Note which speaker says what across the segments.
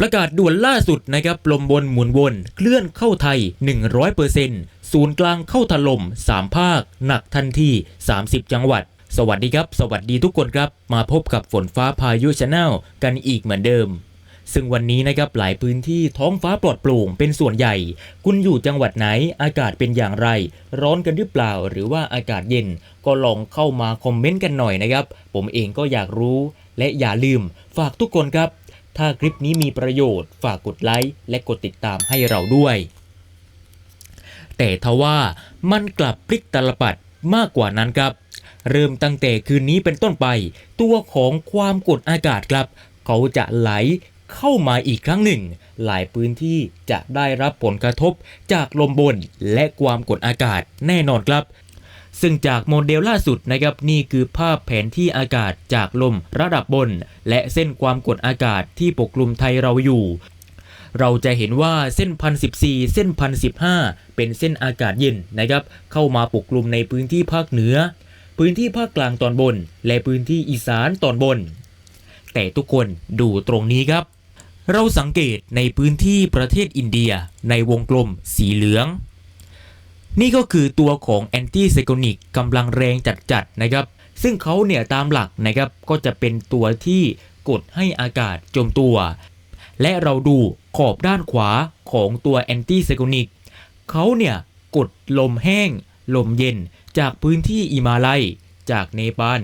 Speaker 1: ประกาศด่วนล่าสุดนะครับลมบนหมุนวน เคลื่อนเข้าไทย 100%ศูนย์กลางเข้าถล่ม 3 ภาค หนักทันที 30 จังหวัด สวัสดีครับ สวัสดีทุกคนครับ มาพบกับฝนฟ้าพายุชาแนลกันอีกเหมือนเดิมซึ่งวันนี้นะครับหลายพื้นที่ท้องฟ้าปลอดโปร่งเป็นส่วนใหญ่ คุณอยู่จังหวัดไหนอากาศเป็นอย่างไร ร้อนกันหรือเปล่า หรือว่าอากาศเย็น ก็ลองเข้ามาคอมเมนต์กันหน่อยนะครับ ผมเองก็อยากรู้ และอย่าลืมฝากทุกคนครับ ถ้าคลิปนี้มีประโยชน์ฝากกดไลค์และกดติดตามให้เราด้วย แต่ทว่ามันกลับพลิกตลปัดมากกว่านั้นครับ เริ่มตั้งแต่คืนนี้เป็นต้นไป ตัวของความกดอากาศครับ เขาจะไหลเข้ามาอีกครั้งหนึ่ง หลายพื้นที่จะได้รับผลกระทบจากลมบนและความกดอากาศแน่นอนครับ ซึ่งจากโมเดลล่าสุดนะครับนี่คือภาพแผนที่อากาศจากลมระดับบน และเส้นความกดอากาศที่ปกคลุมไทยเราอยู่ เราจะเห็นว่าเส้นพันสิเส้นพันสิเป็นเส้นอากาศเย็นนะครับ เข้ามาปกคลุมในพื้นที่ภาคเหนือ พื้นที่ภาคกลางตอนบน และพื้นที่อีสานตอนบน แต่ทุกคนดูตรงนี้ครับ เราสังเกตในพื้นที่ประเทศอินเดียในวงกลมสีเหลือง นี่ก็คือตัวของแอนตี้ไซโคนิกกำลังแรงจัดๆนะครับ ซึ่งเขาเนี่ยตามหลักนะครับก็จะเป็นตัวที่กดให้อากาศจมตัว และเราดูขอบด้านขวาของตัวแอนตี้ไซโคนิกเขาเนี่ยกดลมแห้ง ลมเย็นจากพื้นที่อิมาลัย จากเนปาล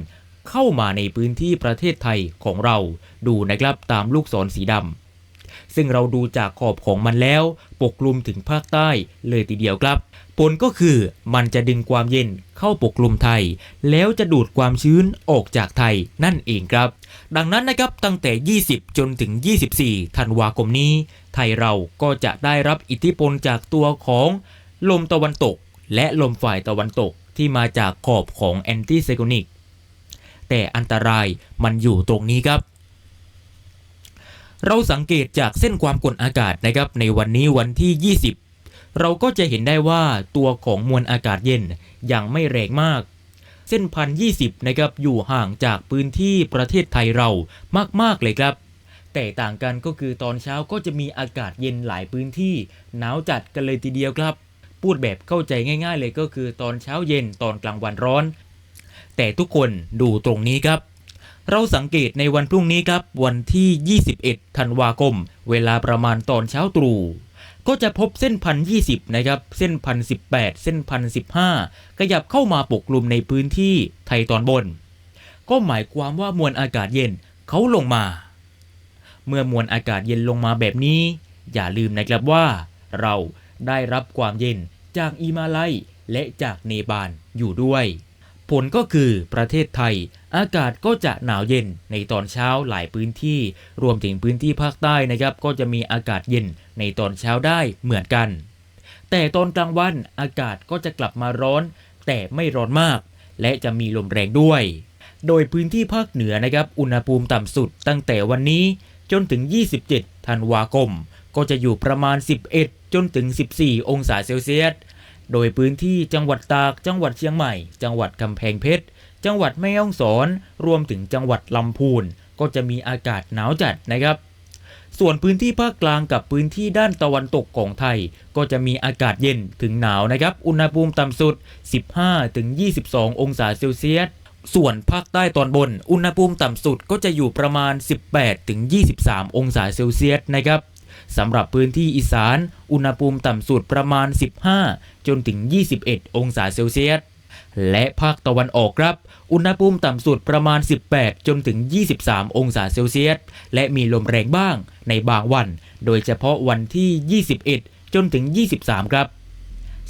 Speaker 1: เข้ามาในพื้นที่ประเทศไทยของเราดูนะครับตามลูกศรสีดำ ซึ่งเราดูจากขอบของมันแล้ว ปกคลุมถึงภาคใต้เลยทีเดียวครับ ผลก็คือมันจะดึงความเย็นเข้าปกคลุมไทย แล้วจะดูดความชื้นออกจากไทยนั่นเองครับ ดังนั้นนะครับตั้งแต่ 20 จนถึง 24 ธันวาคมนี้ ไทยเราก็จะได้รับอิทธิพลจากตัวของลมตะวันตก และลมฝ่ายตะวันตกที่มาจากขอบของแอนตี้ไซโคนิกแต่อันตรายมันอยู่ตรงนี้ครับ เราสังเกตจากเส้นความกดอากาศนะครับในวันนี้วันที่ 20 เราก็จะเห็นได้ว่าตัวของมวลอากาศเย็นยังไม่แรงมาก เส้นพันยีนะครับอยู่ห่างจากพื้นที่ประเทศไทยเรามาก ๆ เลยครับ แต่ต่างกันก็คือตอนเช้าก็จะมีอากาศเย็นหลายพื้นที่หนาวจัดกันเลยทีเดียวครับ พูดแบบเข้าใจง่าย ๆ เลยก็คือตอนเช้าเย็นตอนกลางวันร้อน แต่ทุกคนดูตรงนี้ครับ เราสังเกตในวันพรุ่งนี้ครับ วันที่ 21 ธันวาคม เวลาประมาณตอนเช้าตรู่ก็จะพบเส้นพันยีนะครับ เส้นพันสิเส้นพันสิขยับเข้ามาปกกลุ่มในพื้นที่ไทยตอนบน ก็หมายความว่ามวลอากาศเย็นเขาลงมา เมื่อมวลอากาศเย็นลงมาแบบนี้ อย่าลืมนะครับว่า เราได้รับความเย็นจากอิมาลัยและจากเนปาลอยู่ด้วย ผลก็คือประเทศไทย อากาศก็จะหนาวเย็นในตอนเช้าหลายพื้นที่ รวมถึงพื้นที่ภาคใต้นะครับ ก็จะมีอากาศเย็นในตอนเช้าได้เหมือนกัน แต่ตอนกลางวันอากาศก็จะกลับมาร้อน แต่ไม่ร้อนมาก และจะมีลมแรงด้วย โดยพื้นที่ภาคเหนือนะครับอุณหภูมิต่ำสุดตั้งแต่วันนี้จนถึง 27 ธันวาคม ก็จะอยู่ประมาณ 11 จนถึง 14 องศาเซลเซียส โดยพื้นที่จังหวัดตาก จังหวัดเชียงใหม่ จังหวัดกำแพงเพชร จังหวัดแม่ฮ่องสอน รวมถึงจังหวัดลำพูน ก็จะมีอากาศหนาวจัดนะครับ ส่วนพื้นที่ภาคกลางกับพื้นที่ด้านตะวันตกของไทย ก็จะมีอากาศเย็นถึงหนาวนะครับ อุณหภูมิต่ำสุด 15-22 องศาเซลเซียส ส่วนภาคใต้ตอนบน อุณหภูมิต่ำสุดก็จะอยู่ประมาณ 18-23 องศาเซลเซียสนะครับ สำหรับพื้นที่อีสาน อุณหภูมิต่ำสุดประมาณ 15 จนถึง 21 องศาเซลเซียส และภาคตะวันออกครับ อุณหภูมิต่ำสุดประมาณ 18 จนถึง 23 องศาเซลเซียส และมีลมแรงบ้างในบางวัน โดยเฉพาะวันที่ 21 จนถึง 23 ครับ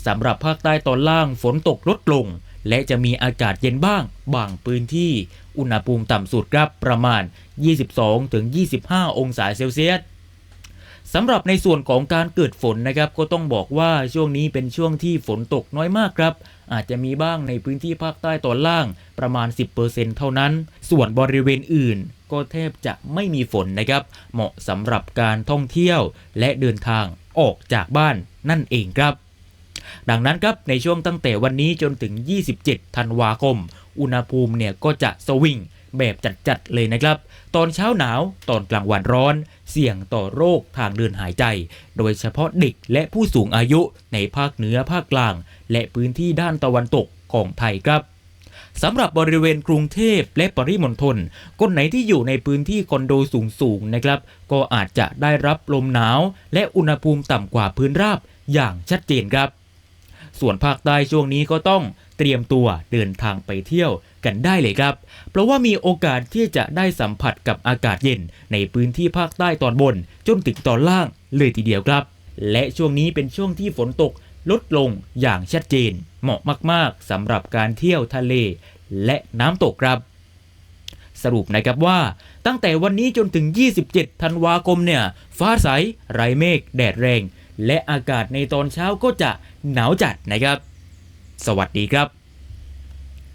Speaker 1: สำหรับภาคใต้ตอนล่างฝนตกลดลง และจะมีอากาศเย็นบ้าง บางพื้นที่ อุณหภูมิต่ำสุดครับประมาณ 22-25 องศาเซลเซียส สำหรับในส่วนของการเกิดฝนนะครับก็ต้องบอกว่าช่วงนี้เป็นช่วงที่ฝนตกน้อยมากครับ อาจจะมีบ้างในพื้นที่ภาคใต้ตอนล่างประมาณ 10%เท่านั้น ส่วนบริเวณอื่น ก็แทบจะไม่มีฝนนะครับ เหมาะสำหรับการท่องเที่ยวและเดินทางออกจากบ้านนั่นเองครับ ดังนั้นครับในช่วงตั้งแต่วันนี้จนถึง 27 ธันวาคม อุณหภูมิเนี่ยก็จะสวิง แบบจัดๆเลยนะครับ ตอนเช้าหนาวตอนกลางวันร้อน เสี่ยงต่อโรคทางเดินหายใจ โดยเฉพาะเด็กและผู้สูงอายุในภาคเหนือภาคกลาง และพื้นที่ด้านตะวันตกของไทยครับสำหรับบริเวณกรุงเทพและปริมณฑลคนไหนที่อยู่ในพื้นที่คอนโดสูงๆนะครับ ก็อาจจะได้รับลมหนาว และอุณหภูมิต่ำกว่าพื้นราบอย่างชัดเจนครับ ส่วนภาคใต้ช่วงนี้ก็ต้องเตรียมตัวเดินทางไปเที่ยวกันได้เลยครับ เพราะว่ามีโอกาสที่จะได้สัมผัสกับอากาศเย็น ในพื้นที่ภาคใต้ตอนบน จนถึงตอนล่างเลยทีเดียวครับ และช่วงนี้เป็นช่วงที่ฝนตกลดลงอย่างชัดเจน เหมาะมาก ๆสำหรับการเที่ยวทะเล และน้ำตกครับ สรุปนะครับว่า ตั้งแต่วันนี้จนถึง 27 ธันวาคมเนี่ย ฟ้าใสไร้เมฆแดดแรง และอากาศในตอนเช้าก็จะหนาวจัดนะครับ สวัสดีครับ